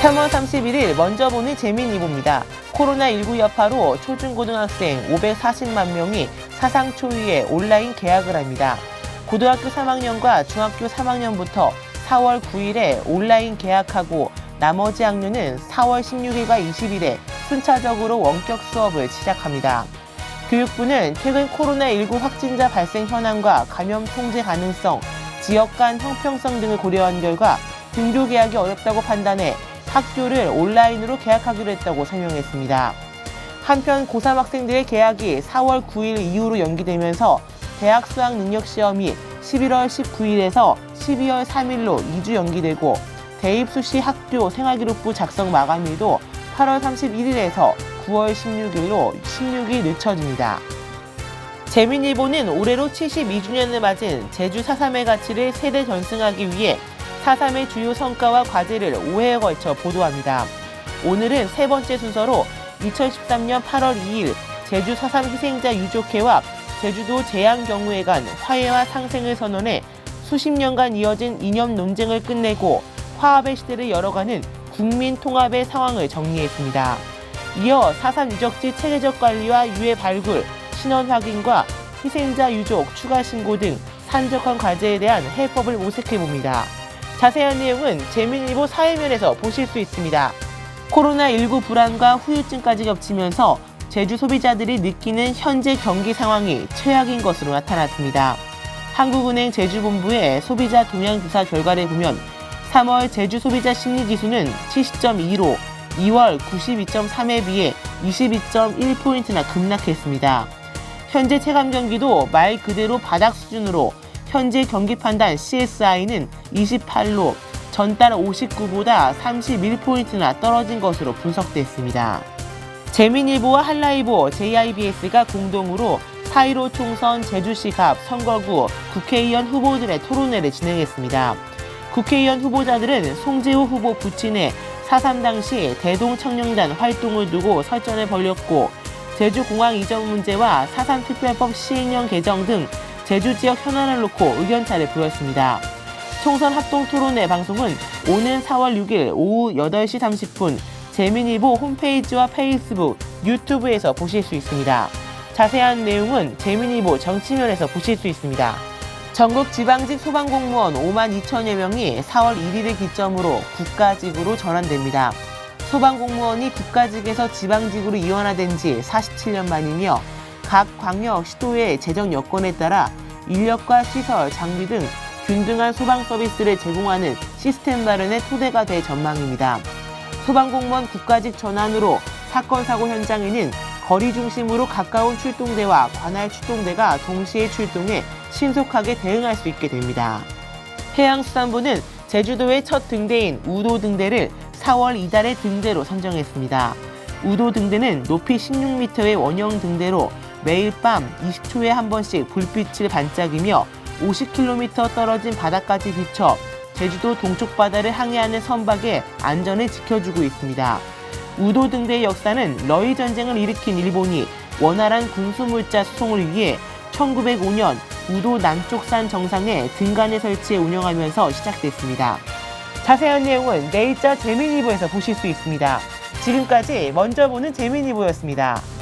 3월 31일 먼저 보는 재미니보입니다. 코로나19 여파로 초중고등학생 540만 명이 사상 초유의 온라인 개학을 합니다. 고등학교 3학년과 중학교 3학년부터 4월 9일에 온라인 개학하고 나머지 학년은 4월 16일과 20일에 순차적으로 원격 수업을 시작합니다. 교육부는 최근 코로나19 확진자 발생 현황과 감염 통제 가능성, 지역 간 형평성 등을 고려한 결과 등교 개학이 어렵다고 판단해 학교를 온라인으로 개학하기로 했다고 설명했습니다. 한편 고3 학생들의 개학이 4월 9일 이후로 연기되면서 대학 수학 능력 시험이 11월 19일에서 12월 3일로 2주 연기되고 대입 수시 학교 생활기록부 작성 마감일도 8월 31일에서 9월 16일로 16일 늦춰집니다. 재민일보는 올해로 72주년을 맞은 제주 4.3의 가치를 세대 전승하기 위해 4.3의 주요 성과와 과제를 5회에 걸쳐 보도합니다. 오늘은 세 번째 순서로 2013년 8월 2일 제주 4.3 희생자 유족회와 제주도 재앙경무회관 화해와 상생을 선언해 수십 년간 이어진 이념 논쟁을 끝내고 화합의 시대를 열어가는 국민 통합의 상황을 정리했습니다. 이어 4.3 유적지 체계적 관리와 유해 발굴, 신원 확인과 희생자 유족 추가 신고 등 산적한 과제에 대한 해법을 모색해 봅니다. 자세한 내용은 재민일보 사회면에서 보실 수 있습니다. 코로나19 불안과 후유증까지 겹치면서 제주 소비자들이 느끼는 현재 경기 상황이 최악인 것으로 나타났습니다. 한국은행 제주본부의 소비자 동향조사 결과를 보면 3월 제주 소비자 심리지수는 70.2로 2월 92.3에 비해 22.1포인트나 급락했습니다. 현재 체감 경기도 말 그대로 바닥 수준으로 현재 경기 판단 CSI는 28로 전달 59보다 31포인트나 떨어진 것으로 분석됐습니다. 재민일보와 한라이보, JIBS가 공동으로 4.15 총선 제주시갑 선거구 국회의원 후보들의 토론회를 진행했습니다. 국회의원 후보자들은 송재호 후보 부친의 4.3 당시 대동청년단 활동을 두고 설전을 벌였고 제주공항 이전 문제와 4.3 특별법 시행령 개정 등 제주 지역 현안을 놓고 의견차를 보였습니다. 총선 합동 토론회 방송은 오는 4월 6일 오후 8시 30분 재민일보 홈페이지와 페이스북, 유튜브에서 보실 수 있습니다. 자세한 내용은 재민일보 정치면에서 보실 수 있습니다. 전국 지방직 소방공무원 5만 2천여 명이 4월 1일을 기점으로 국가직으로 전환됩니다. 소방공무원이 국가직에서 지방직으로 이원화된 지 47년 만이며 각 광역, 시도의 재정 여건에 따라 인력과 시설, 장비 등 균등한 소방 서비스를 제공하는 시스템 마련의 토대가 될 전망입니다. 소방공무원 국가직 전환으로 사건 사고 현장에는 거리 중심으로 가까운 출동대와 관할 출동대가 동시에 출동해 신속하게 대응할 수 있게 됩니다. 해양수산부는 제주도의 첫 등대인 우도 등대를 4월 이달의 등대로 선정했습니다. 우도 등대는 높이 16m의 원형 등대로 매일 밤 20초에 한 번씩 불빛을 반짝이며 50km 떨어진 바다까지 비춰 제주도 동쪽 바다를 항해하는 선박의 안전을 지켜주고 있습니다. 우도 등대의 역사는 러일 전쟁을 일으킨 일본이 원활한 군수물자 수송을 위해 1905년 우도 남쪽산 정상에 등간을 설치해 운영하면서 시작됐습니다. 자세한 내용은 내일자 재민이부에서 보실 수 있습니다. 지금까지 먼저 보는 재민이부였습니다.